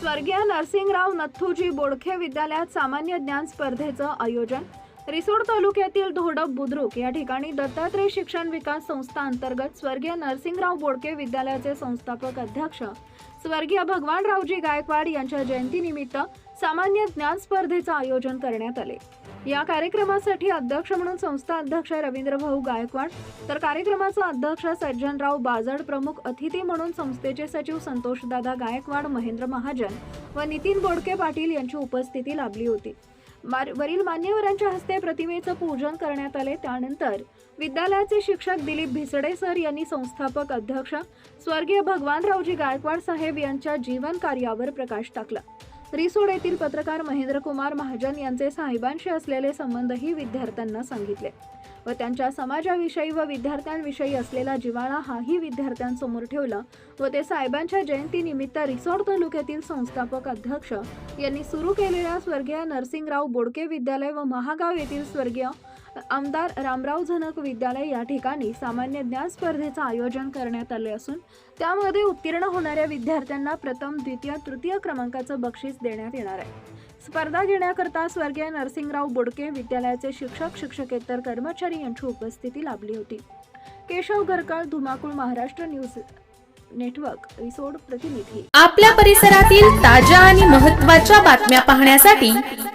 स्वर्गीय नरसिंगराव नथुजी बोडखे विद्यालयात सामान्य ज्ञान स्पर्धेचं आयोजन रिसोड तालुक्यातील धोडप बुद्रुक या ठिकाणी दत्तात्रय शिक्षण विकास संस्था अंतर्गत स्वर्गीय नरसिंगराव बोडके विद्यालयाचे संस्थापक अध्यक्ष स्वर्गीय भगवानरावजी गायकवाड यांच्या जयंतीनिमित्त सामान्य ज्ञान स्पर्धेचं आयोजन करण्यात आले. या कार्यक्रमासाठी अध्यक्ष म्हणून संस्था अध्यक्ष रवींद्र भाऊ गायकवाड तर कार्यक्रमाचा अध्यक्ष सज्जनराव बाजड प्रमुख अतिथी म्हणून संस्थेचे सचिव संतोषदादा गायकवाड महेंद्र महाजन व नितीन बोडके पाटील यांची उपस्थिती लाभली होती. वरील मान्यवरांच्या हस्ते प्रतिमेचं पूजन करण्यात आले. त्यानंतर विद्यालयाचे शिक्षक दिलीप भिसडे सर यांनी संस्थापक अध्यक्ष स्वर्गीय भगवानरावजी गायकवाड साहेब यांच्या जीवन कार्यावर प्रकाश टाकला. रिसोड येथील पत्रकार महेंद्र कुमार महाजन यांचे साहेबांशी असलेले संबंधही विद्यार्थ्यांना सांगितले व त्यांच्या समाजाविषयी व विद्यार्थ्यांविषयी असलेला जिव्हाळा हाही विद्यार्थ्यांसमोर ठेवला व ते साहेबांच्या जयंतीनिमित्त रिसोड तालुक्यातील संस्थापक अध्यक्ष यांनी सुरू केलेल्या स्वर्गीय नरसिंगराव बोडके विद्यालय व महागाव येथील स्वर्गीय आमदार रामराव झनक विद्यालय या ठिकाणी सामान्य ज्ञान स्पर्धेचं आयोजन करण्यात आले असून त्यामध्ये उत्तीर्ण होणाऱ्या विद्यार्थ्यांना प्रथम द्वितीय तृतीय क्रमांकाचं बक्षीस देण्यात येणार आहे. स्पर्धा घेण्याकरता स्वर्गीय नरसिंगराव बोडके विद्यालयाचे शिक्षक शिक्षकेतर कर्मचारी यांची उपस्थिती लाभली होती. केशव घरकाळ धुमाकूळ महाराष्ट्र न्यूज नेटवर्क रिसोड प्रतिनिधी. आपल्या परिसरातील ताज्या आणि महत्त्वाच्या बातम्या पाहण्यासाठी